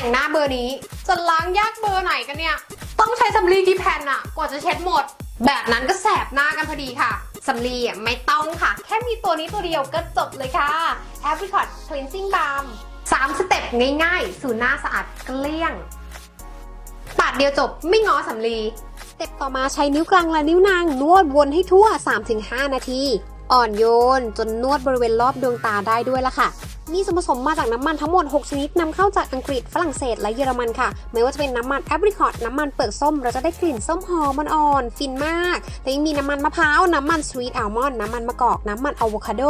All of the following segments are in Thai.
แต่งหน้าเบอร์นี้ จะล้างยากเบอร์ไหนกันเนี่ย ต้องใช้สำลีกี่แผ่นอะกว่าจะเช็ดหมด แบบนั้นก็แสบหน้ากันพอดีค่ะสำลีอะไม่ต้องค่ะ แค่มีตัวนี้ตัวเดียวก็จบเลยค่ะ Apricot Cleansing Balm 3สเต็ปง่ายๆ สู่หน้าสะอาดเกลี้ยง ปาดเดียวจบไม่ง้อสำลีสเต็ปต่อมาใช้นิ้วกลางและนิ้วนาง นวดวนให้ทั่ว 3-5 นาที อ่อนโยนจนนวดบริเวณรอบดวงตาได้ด้วยละค่ะ มีส่วนผสมมาจากน้ำมันทั้งหมด 6 ชนิดนำเข้าจากอังกฤษฝรั่งเศสและเยอรมันค่ะ ไม่ว่าจะเป็นน้ำมันแอปริคอตน้ำมันเปลือกส้ม เราจะได้กลิ่นส้มหอมอ่อนๆฟินมาก แต่ยังมีน้ำมันมะพร้าว น้ำมันสวีทอัลมอนด์น้ำมันมะกอก น้ำมันอะโวคาโด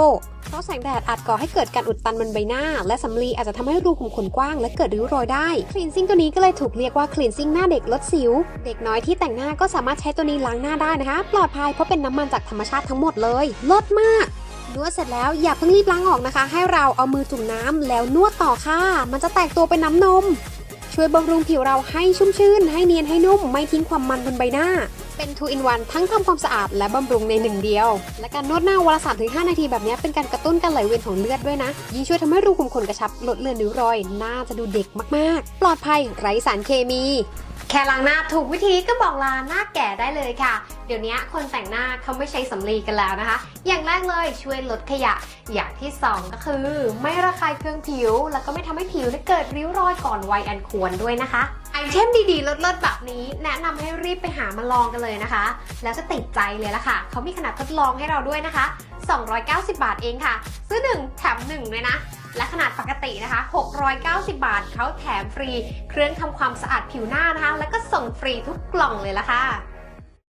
เพราะแสงแดดอาจก่อให้เกิดการอุดตันบนใบหน้า และสำลีอาจจะทำให้รูขุมขนกว้าง และเกิดริ้วรอยได้คลีนซิ่งตัวนี้ก็เลยถูกเรียกว่าคลีนซิ่งหน้าเด็กลดสิว เด็กน้อยที่แต่งหน้าก็สามารถใช้ตัวนี้ล้างหน้าได้นะคะ ปลอดภัยเพราะเป็นน้ำมันจากธรรมชาติทั้งหมดเลยลดมาก นวดเสร็จแล้วอย่าเพิ่งรีบล้างออกนะคะ ให้เราเอามือจุ่มน้ำแล้วนวดต่อค่ะ มันจะแตกตัวเป็นน้ำนม ช่วยบำรุงผิวเราให้ชุ่มชื่น ให้เนียนให้นุ่ม ไม่ทิ้งความมันบนใบหน้า เป็น 2 in 1 ทั้งทำความสะอาดและบำรุงในหนึ่งเดียว และการนวดหน้าวันละ3-5นาทีแบบนี้เป็นการกระตุ้นการไหลเวียนของเลือดด้วยนะ ยิ่งช่วยทำให้รูขุมขนกระชับลดเลือนริ้วรอยหน้าจะดูเด็กมากๆ ปลอดภัยไร้สารเคมี แค่ล้างหน้าถูกวิธีก็บอกลาหน้าแก่ได้เลยค่ะ เดี๋ยวนี้คนแต่งหน้าเขาไม่ใช้สำลีกันแล้วนะคะ อย่างแรกเลยช่วยลดขยะ อย่างที่ 2 ก็คือ ไม่ระคายเคืองผิว แล้วก็ไม่ทำให้ผิวเนี่ยเกิดริ้วรอยก่อนวัยอันควรด้วยนะคะไอเทมดีๆลดๆแบบนี้ แนะนำให้รีบไปหามาลองกันเลยนะคะ แล้วจะติดใจเลยละค่ะเขามีขนาดทดลองให้เราด้วยนะคะ 290 บาทเองค่ะ ซื้อ 1 แถม1เลยนะ และขนาดปกตินะคะ 690 บาทเขาแถมฟรี เครื่องทำความสะอาดผิวหน้านะคะ แล้วก็ส่งฟรีทุกกล่องเลยละค่ะ